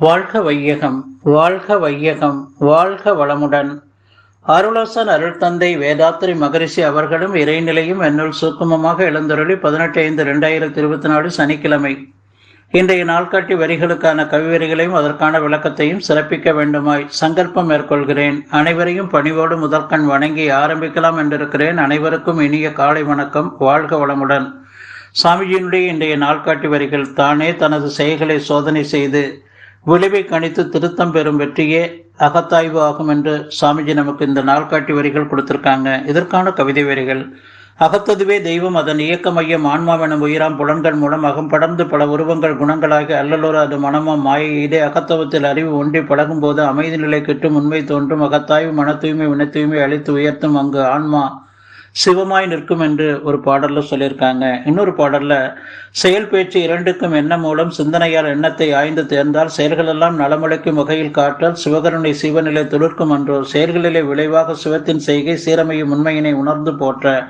வாழ்க வையகம் வாழ்க வையகம் வாழ்க வளமுடன். அருளசன் அருள் தந்தை வேதாத்திரி மகரிஷி அவர்களும் இறைநிலையும் என்னுள் சூக்குமமாக எழுந்தருளி பதினெட்டு ஐந்து ரெண்டாயிரத்தி இருபத்தி நாலு சனிக்கிழமை. இன்றைய நாள்காட்டி வரிகளுக்கான கவிவரிகளையும் அதற்கான விளக்கத்தையும் சிறப்பிக்க வேண்டுமாய் சங்கல்பம் மேற்கொள்கிறேன். அனைவரையும் பணிவோடு முதற்கண் வணங்கி ஆரம்பிக்கலாம் என்றிருக்கிறேன். அனைவருக்கும் இனிய காலை வணக்கம். வாழ்க வளமுடன். சாமிஜியினுடைய இன்றைய நாள்காட்டி வரிகள் தானே தனது செயல்களை சோதனை செய்து விளைவை கணித்து திருத்தம் பெறும் வெற்றியே அகத்தாய்வு ஆகும் என்று சாமிஜி நமக்கு இந்த நாள்காட்டி வரிகள் கொடுத்திருக்காங்க. இதற்கான கவிதை வரிகள். அகத்ததுவே தெய்வம் அதன் இயக்க மையம் ஆன்மாவெனும் உயிராம் புலன்கள் மூலம் அகம் படர்ந்து பல உருவங்கள் குணங்களாக அல்லலோர் அது மனமும் மாயை இதே அகத்தவத்தில் அறிவு ஒன்றி பழகும் போது அமைதி நிலை கிட்டும் உண்மை தோன்றும் அகத்தாய்வு மன தூய்மை வின தூய்மை அழித்து உயர்த்தும் அங்கு ஆன்மா சிவமாய் நிற்கும் என்று ஒரு பாடல்ல சொல்லியிருக்காங்க. இன்னொரு பாடல்ல செயல் பேச்சு இரண்டுக்கும் எண்ணம் மூலம் சிந்தனையால் எண்ணத்தை ஆய்ந்து தேர்ந்தால் செயல்களெல்லாம் நலமுளைக்கும் வகையில் காற்றல் சிவகருணை சிவநிலை துளிர்க்கும் என்றோ செயல்களிலே விளைவாக சிவத்தின் செய்கை சீரமையும் உண்மையினை உணர்ந்து போற்ற.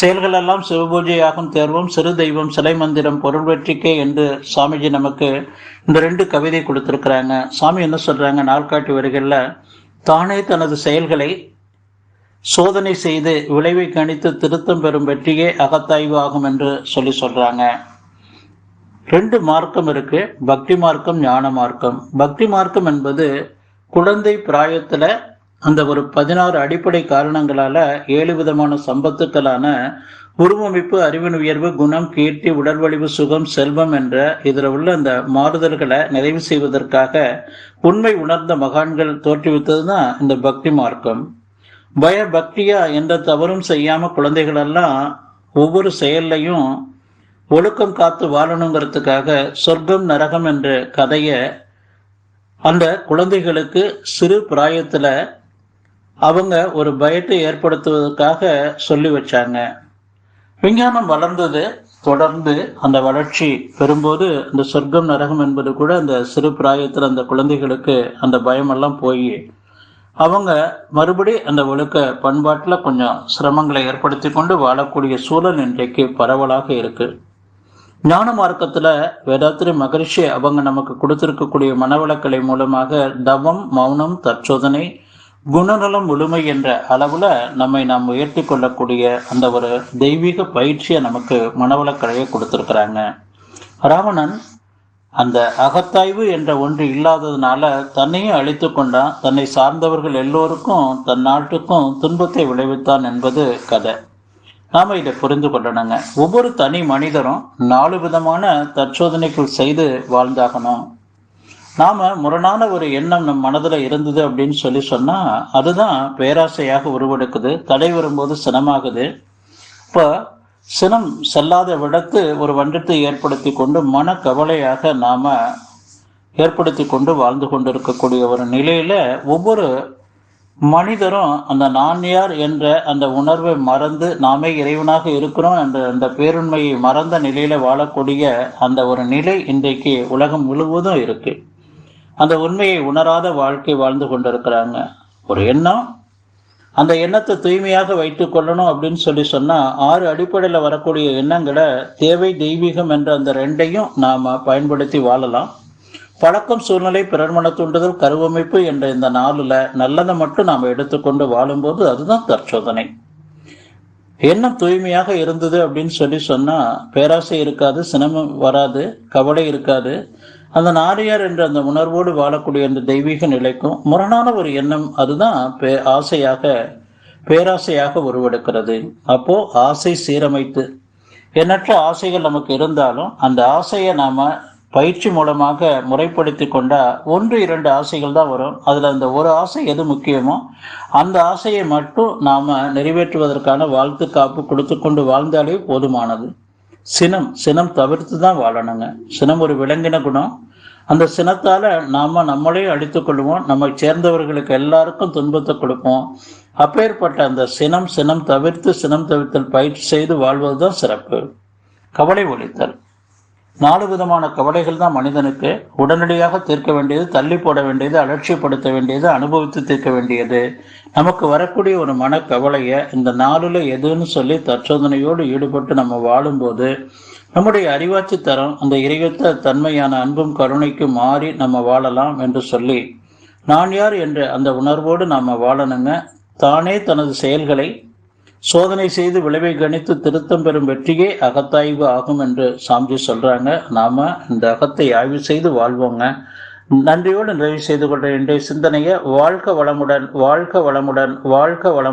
செயல்களெல்லாம் சிவபூஜையாகும் தேர்வும் சிறு தெய்வம் சிலை மந்திரம் பொருள் வெற்றிக்கே என்று சாமிஜி நமக்கு இந்த ரெண்டு கவிதை கொடுத்துருக்குறாங்க. சாமி என்ன சொல்றாங்க? நாள்காட்டி வருகையில் தானே தனது செயல்களை சோதனை செய்து விளைவை கணித்து திருத்தம் பெறும் வெற்றியே அகத்தாய்வு ஆகும் என்று சொல்லி சொல்றாங்க. ரெண்டு மார்க்கம் இருக்கு. பக்தி மார்க்கம் ஞான மார்க்கம். பக்தி மார்க்கம் என்பது குழந்தை பிராயத்துல அந்த ஒரு பதினாறு அடிப்படை காரணங்களால ஏழு விதமான சம்பத்துக்களான உருவமைப்பு அறிவின் உயர்வு குணம் கீர்த்தி உடல்வழிவு சுகம் செல்வம் என்ற இதில் உள்ள அந்த மாறுதல்களை நிறைவு செய்வதற்காக உண்மை உணர்ந்த மகான்கள் தோற்றுவித்தது தான் இந்த பக்தி மார்க்கம். பய பக்தியா எந்த தவறும் செய்யாம குழந்தைகள் எல்லாம் ஒவ்வொரு செயல்லையும் ஒழுக்கம் காத்து வாழணுங்கிறதுக்காக சொர்க்கம் நரகம் என்ற கதையை அந்த குழந்தைகளுக்கு சிறு பிராயத்துல அவங்க ஒரு பயத்தை ஏற்படுத்துவதற்காக சொல்லி வச்சாங்க. விஞ்ஞானம் வளர்ந்தது தொடர்ந்து அந்த வளர்ச்சி பெறும்போது இந்த சொர்க்கம் நரகம் என்பது கூட அந்த சிறு பிராயத்தில் அந்த குழந்தைகளுக்கு அந்த பயமெல்லாம் போய் அவங்க மறுபடி அந்த ஒழுக்க பண்பாட்டில் கொஞ்சம் சிரமங்களை ஏற்படுத்தி கொண்டு வாழக்கூடிய சூழல் இன்றைக்கு பரவலாக இருக்கு. ஞான மார்க்கத்தில் வேதாத்திரி மகரிஷி அவங்க நமக்கு கொடுத்திருக்கக்கூடிய மனவளக்கலை மூலமாக தவம் மௌனம் தற்சோதனை குணநலம் முழுமை என்ற அளவில் நம்மை நாம் உயர்த்தி கொள்ளக்கூடிய அந்த ஒரு தெய்வீக பயிற்சியை நமக்கு மனவளக்கலையை கொடுத்துருக்குறாங்க. ராவணன் அந்த அகத்தாய்வு என்ற ஒன்று இல்லாததுனால தன்னையும் அழித்து கொண்டான். தன்னை சார்ந்தவர்கள் எல்லோருக்கும் தன் நாட்டுக்கும் துன்பத்தை விளைவித்தான் என்பது கதை. நாம் இதை புரிந்து கொள்ளணுங்க. ஒவ்வொரு தனி மனிதரும் நாலு விதமான தற்சோதனைகள் செய்து வாழ்ந்தாகணும். நாம முரணான ஒரு எண்ணம் நம் மனதில் இருந்தது அப்படின்னு சொல்லி சொன்னா அதுதான் பேராசையாக உருவெடுக்குது. தடை வரும்போது சினமாகுது. இப்போ சினம் செல்லாத விடத்து ஒரு வண்டத்தை ஏற்படுத்தி கொண்டு மன கவலையாக நாம் ஏற்படுத்தி கொண்டு வாழ்ந்து கொண்டிருக்கக்கூடிய ஒரு நிலையில் ஒவ்வொரு மனிதரும் அந்த நான் யார் என்ற அந்த உணர்வை மறந்து நாமே இறைவனாக இருக்கிறோம் என்ற அந்த பேருண்மையை மறந்த நிலையில் வாழக்கூடிய அந்த ஒரு நிலை இன்றைக்கு உலகம் முழுவதும் இருக்கு. அந்த உண்மையை உணராத வாழ்க்கை வாழ்ந்து கொண்டிருக்கிறாங்க. ஒரு எண்ணம் அந்த எண்ணத்தை தூய்மையாக வைத்துக் கொள்ளணும் அப்படின்னு சொல்லி சொன்னா ஆறு அடிப்படையில் வரக்கூடிய எண்ணங்களை தேவை தெய்வீகம் என்ற அந்த ரெண்டையும் நாம பயன்படுத்தி வாழலாம். பழக்கம் சூழ்நிலை பிறர்மன தூண்டுதல் கருவமைப்பு என்ற இந்த நாளில் நல்லதை மட்டும் நாம் எடுத்துக்கொண்டு வாழும்போது அதுதான் தற்சோதனை. எண்ணம் தூய்மையாக இருந்தது அப்படின்னு சொல்லி சொன்னா பேராசை இருக்காது சினமம் வராது கவலை இருக்காது. அந்த நாரியார் என்ற அந்த உணர்வோடு வாழக்கூடிய அந்த தெய்வீக நிலைக்கும் முரணான ஒரு எண்ணம் அதுதான் பே ஆசையாக பேராசையாக உருவெடுக்கிறது. அப்போ ஆசை சீரமைத்து எண்ணற்ற ஆசைகள் நமக்கு இருந்தாலும் அந்த ஆசையை நாம பயிற்சி மூலமாக முறைப்படுத்தி கொண்டா ஒன்று இரண்டு ஆசைகள் தான் வரும். அதில் அந்த ஒரு ஆசை எது முக்கியமோ அந்த ஆசையை மட்டும் நாம் நிறைவேற்றுவதற்கான வாழ்த்து காப்பு கொடுத்து கொண்டு வாழ்ந்தாலே போதுமானது. சினம் சினம் தவிர்த்து தான் வாழணுங்க. சினம் ஒரு விலங்கின குணம். அந்த சினத்தால் நாம் நம்மளே அழித்து கொள்வோம். நம்மை சேர்ந்தவர்களுக்கு எல்லாருக்கும் துன்பத்தை கொடுப்போம். அப்பேற்பட்ட அந்த சினம் சினம் தவிர்த்து சினம் தவிர்த்தல் பயிற்சி செய்து வாழ்வது தான் சிறப்பு. கவலை ஒழித்தல். நாலு விதமான கவலைகள் தான் மனிதனுக்கு. உடனடியாக தீர்க்க வேண்டியது தள்ளி போட வேண்டியது அலட்சியப்படுத்த வேண்டியது அனுபவித்து தீர்க்க வேண்டியது. நமக்கு வரக்கூடிய ஒரு மன கவலையை இந்த நாளில் எதுன்னு சொல்லி தற்சோதனையோடு ஈடுபட்டு நம்ம வாழும்போது நம்முடைய அறிவாட்சி தரம் அந்த இறையொத்த தன்மையான அன்பும் கருணைக்கு மாறி நம்ம வாழலாம் என்று சொல்லி நான் யார் என்ற அந்த உணர்வோடு நாம் வாழணுங்க. தானே தனது செயல்களை சோதனை செய்து விளைவை கணித்து திருத்தம் பெறும் வெற்றியே அகத்தாய்வு ஆகும் என்று சாமிஜி சொல்றாங்க. நாம இந்த அகத்தை ஆய்வு செய்து வாழ்வோங்க. நன்றியோடு நிறைவு செய்து கொண்ட இன்றைய சிந்தனையை வாழ்க வளமுடன் வாழ்க வளமுடன் வாழ்க வளம்